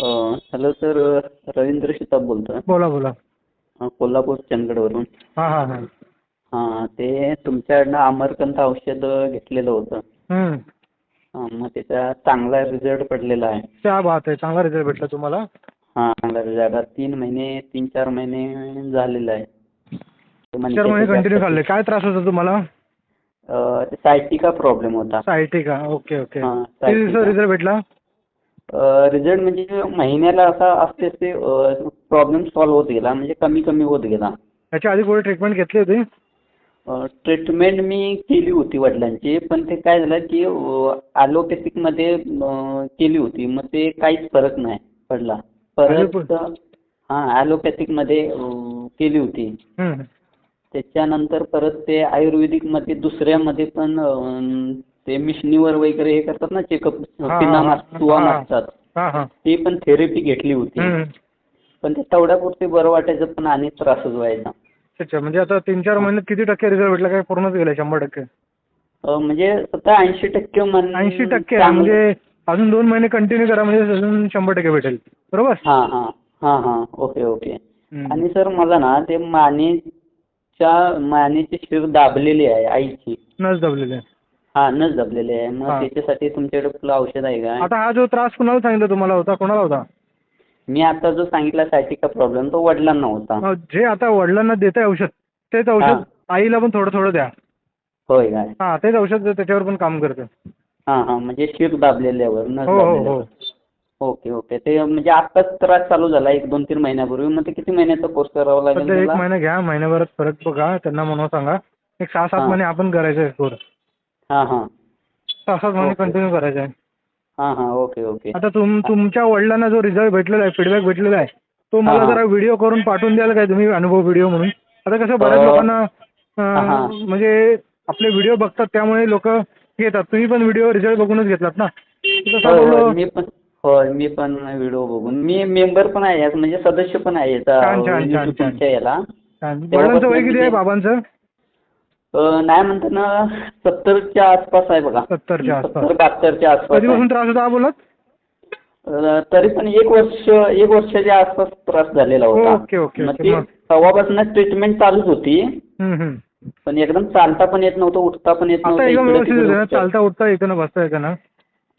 Hello sir Ravindra शिताप बोलतोय. बोला बोला. कोल्हापूर चंदगडवरून. हां हां हां. हां ते तुमच्याकडनं अमरकंथ औषध घेतलेलं होतं. हां, मग त्याचा चांगला रिझल्ट पडलेला आहे. क्या बात आहे चांगला रिझल्ट भेटला तुम्हाला? हां चांगला रिझल्ट. आता तीन महिने तीन चार महिने झालेला आहे. तर चार महिने त्याच्यात कंटिन्यू खाल्ले. काय त्रास होता तुम्हाला? अ, ते सायटिका प्रॉब्लेम होता. सायटी का ओके ओके हां, किती. रिझल्ट भेटला? रिझल्ट म्हणजे महिन्याला असा असते ते प्रॉब्लेम सॉल्व्ह होत गेला म्हणजे कमी कमी होत गेला याच्या आधी कुठे ट्रीटमेंट घेतली होती ट्रीटमेंट मी केली होती वडिलांची पण ते काय झालं की ॲलोपॅथिकमध्ये केली होती मग ते काहीच फरक नाही पडला परत? हां ॲलोपॅथिकमध्ये केली होती. त्याच्यानंतर परत ते आयुर्वेदिकमध्ये दुसऱ्यामध्ये पण ते मिशनीवर वगैरे हे करतात ना चेकअप तुवा हां ती पण थेरपी घेतली होती. पण ते तेवढ्यापुरते बरं वाटायचं पण आणि त्रासच व्हायचा. अच्छा म्हणजे आता तीन चार महिन्यात किती टक्के रिझल्ट भेटला? काय पूर्णच गेला शंभर टक्के? म्हणजे स्वतः ऐंशी टक्के ऐंशी टक्के म्हणजे अजून दोन महिने कंटिन्यू करा म्हणजे अजून शंभर टक्के भेटेल. बरोबर? हां हां हां हां. Okay okay. आणि सर मला ना ते मानेच्या मानेची शिर दाबलेली आहे आईची. नस दबलेले हा नस दाबलेली आहे. मग हां. त्याच्यासाठी तुमच्याकडे कुठलं औषध आहे का? आता हा जो त्रास कुणाला सांगितलं तुम्हाला होता? कोणाला होता? मी आता जो सांगितला सायटिका प्रॉब्लेम तो वडिलांना होता. जे आता वडिलांना देत आहे औषध तेच औषध. आईला पण थोडं थोडं द्या. होय काय? हां तेच औषध त्याच्यावर पण काम करतं. हां हां म्हणजे शिर दाबलेल्यावर नस हो हो हो. दाबलेल्यावर. Okay okay. ते म्हणजे आत्ताच त्रास चालू झाला एक दोन तीन महिन्यापूर्वी. मग ते किती महिन्याचा कोर्स करावा लागेल सध्या एक? महिना घ्या महिन्याभरात फरक बघा. त्यांना म्हणून सांगा. एक सहा सात हां. महिने आपण करायचं आहे कोर्स हां हां. कंटिन्यू करायचं आहे हां हां ओके ओके आता तुम तुमच्या वडिलांना जो रिझल्ट भेटलेला आहे फीडबॅक भेटलेला आहे तो मला हां. जरा व्हिडिओ करून पाठवून द्याल काय तुम्ही अनुभव व्हिडिओ म्हणून आता कसं बऱ्याच अं, लोकांना अं, हां. म्हणजे आपले व्हिडिओ बघतात त्यामुळे लोक घेतात तुम्ही पण व्हिडिओ रिझल्ट बघूनच घेतलात ना तसं होय मी पण होय मी पण व्हिडिओ बघून मी मेंबर पण आहे यात, म्हणजे सदस्य पण आहे याचा छान, छान, छान, YouTube छान. याला. वडिलांचं वय किती आहे बाबांचं अं, नाही म्हणता ना सत्तरच्या आसपास आहे बघा सत्तरच्या आसपास. सत्तर बहात्तरच्या आसपास कधीपासून. त्रास होता बोलत अं, तरी पण एक वर्ष एक वर्षाच्या आसपास त्रास झालेला होता ओके, ओके, मग ओके. ती मग? तेव्हापासून ट्रीटमेंट चालूच होती हम्म, हम्म. पण एकदम चालता पण येत नव्हतं उठता पण येत आता नव्हतं एकदम इकडे व्यवस्थित तिकडे होतं ना उपचार. चालता उठता येतं ना बसता येतं ना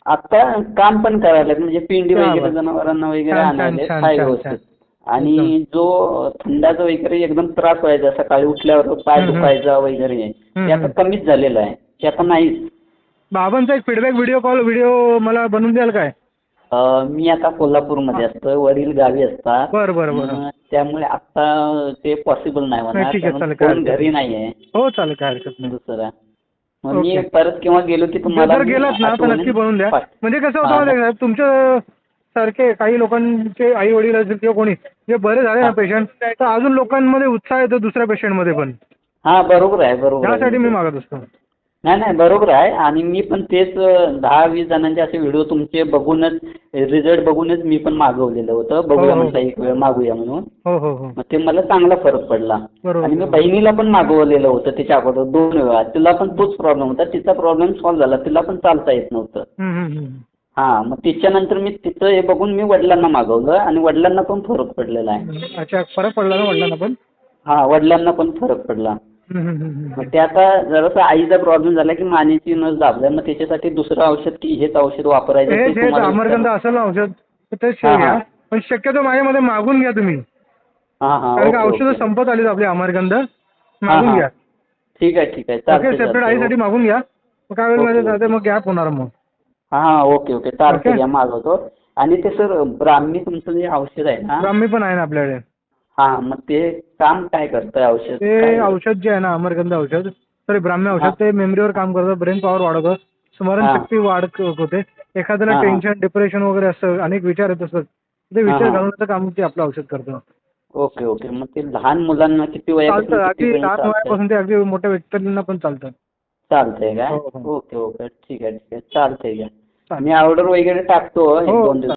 आता काम पण करायला म्हणजे पिंडी वगैरे. जनावरांना वगैरे छान, छान, आणायला छान, हाय छान, व्यवस्थित आणि जो थंडाचा वगैरे एकदम त्रास व्हायचा सकाळी उठल्यावर पाय. दुखायचा वगैरे ते आता कमीच झालेलं आहे. ते आता नाहीच. बाबांचा एक फीडबॅक व्हिडिओ कॉल व्हिडिओ मला बनवून द्याल काय? मी आता कोल्हापूरमध्ये असतो वडील गावी असतात. बरं बरं बरं. त्यामुळे आता ते पॉसिबल नाही हरकत घरी नाही. आहे हो चालेल काय हरकत नाही. दुसरा. मग मी. परत केव्हा गेलो की तुम्हाला जर गेलात ना तर नक्की बनवून द्या. म्हणजे कसं होतं हां. सारखे काही लोकांचे आई वडील असतील किंवा कोणी जे बरे झाले ना. पेशंट तर अजून लोकांमध्ये उत्साह येतो दुसऱ्या पेशंटमध्ये पण. हा बरोबर आहे बरोबर आहे. त्यासाठी मी मागत असतो. नाही नाही बरोबर आहे. आणि मी पण तेच अं, दहा वीस जणांचे असे व्हिडिओ तुमचे बघूनच रिझल्ट बघूनच मी पण मागवलेलं होतं. बघूया हो, हो. म्हटलं एक वेळ मागूया म्हणून. हो हो हो. मग ते मला चांगला फरक पडला. बरोबर. आणि मी बहिणीला पण मागवलेलं होतं तिच्या अगोदर. दोन वेळा. तिला पण तोच प्रॉब्लेम होता. तिचा प्रॉब्लेम सॉल्व्ह झाला. तिला पण चालता येत नव्हतं. हम्म, हम्म, हम्म. हां मग तिच्यानंतर मी तिचं हे बघून मी वडिलांना मागवलं आणि वडिलांना पण फरक पडलेला आहे अच्छा फरक पडला ना वडिलांना पण हां वडिलांना पण फरक पडला हम्म, हम्म, हम्म, हम्म. मग ते आता जरासा आईचा प्रॉब्लेम झाला की मानेची नस दाबल्या मग त्याच्यासाठी दुसरं औषध की हेच औषध वापरायचं ते तुम्हाला अमरगंध. असेल ना औषध तर तेच हां, घ्या हां. पण शक्यतो माझ्यामध्ये मागून घ्या तुम्ही हां हां कारण का ओके, औषधं ओके. संपत आलीत आपली अमरगंध मागून हां. घ्या ठीक आहे ठीक आहे ओके चालतंय सेपरेट चालतंय. आईसाठी मागून घ्या मग काय होईल ओके, माहिती ओके. आहे का? ते मग गॅप होणार मग हां हां ओके ओके. घ्या मागवतो. आणि ते सर ब्राह्मी तुमचं जे औषध आहे ना? ब्राह्मी पण आहे ना आपल्याकडे. हां मग ते काम काय करतंय औषध? ते काय? औषध जे आहे ना अमरगंध औषध सॉरी ब्राह्मी हां. औषध ते मेमरीवर काम करतं ब्रेन पॉवर वाढवतं. स्मरणशक्ती वाढ होते. एखाद्याला हां. टेन्शन डिप्रेशन वगैरे असतं अनेक विचार येत असतात. ते विचार हां. घालवण्याचं काम ते आपलं औषध करतं. Okay okay. मग ते लहान मुलांना किती चालतं. अगदी लहान? वयापासून ते अगदी मोठ्या व्यक्तींना पण चालतं. चालतंय काय हो, हो. ओके ओके ठीक आहे ठीक आहे चालतंय घ्या. मी ऑर्डर वगैरे टाकतो एक हो, दोन दिवस